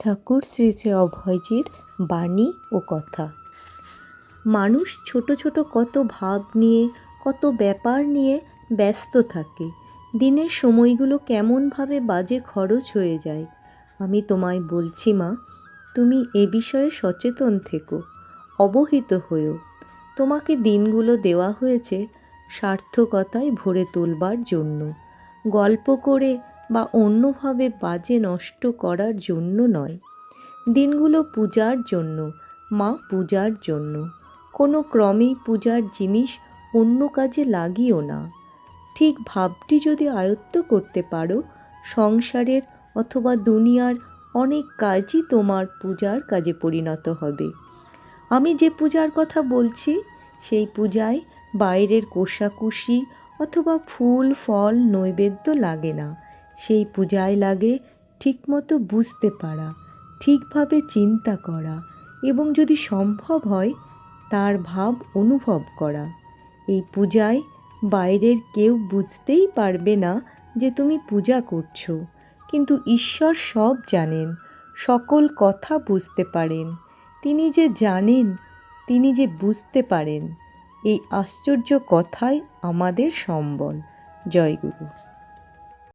ঠাকুর শ্রী শ্রী অভয়জির বাণী ও কথা। মানুষ ছোট ছোট কত ভাব নিয়ে, কত ব্যাপার নিয়ে ব্যস্ত থাকে। দিনের সময়গুলো কেমনভাবে বাজে খরচ হয়ে যায়। আমি তোমায় বলছি মা, তুমি এ বিষয়ে সচেতন থেকো, অবহিত হয়েও তোমাকে দিনগুলো দেওয়া হয়েছে সার্থকতায় ভরে তোলবার জন্য। গল্প করে বা অন্যভাবে বাজে নষ্ট করার জন্য নয়। দিনগুলো পূজার জন্য, মা পূজার জন্য। কোনো ক্রমেই পূজার জিনিস অন্য কাজে লাগিও না। ঠিক ভাবটি যদি আয়ত্ত করতে পারো, সংসারের অথবা দুনিয়ার অনেক কাজই তোমার পূজার কাজে পরিণত হবে। আমি যে পূজার কথা বলছি, সেই পূজায় বাইরের কোষাকুষি অথবা ফুল, ফল, নৈবেদ্য লাগে না। সেই পূজায় লাগে ঠিকমতো বুঝতে পারা, ঠিকভাবে চিন্তা করা এবং যদি সম্ভব হয়, তার ভাব অনুভব করা। এই পূজায় বাইরের কেউ বুঝতেই পারবে না যে তুমি পূজা করছ। কিন্তু ঈশ্বর সব জানেন, সকল কথা বুঝতে পারেন। তিনি যে জানেন, তিনি যে বুঝতে পারেন, এই আশ্চর্য কথাই আমাদের সম্বল। জয়গুরু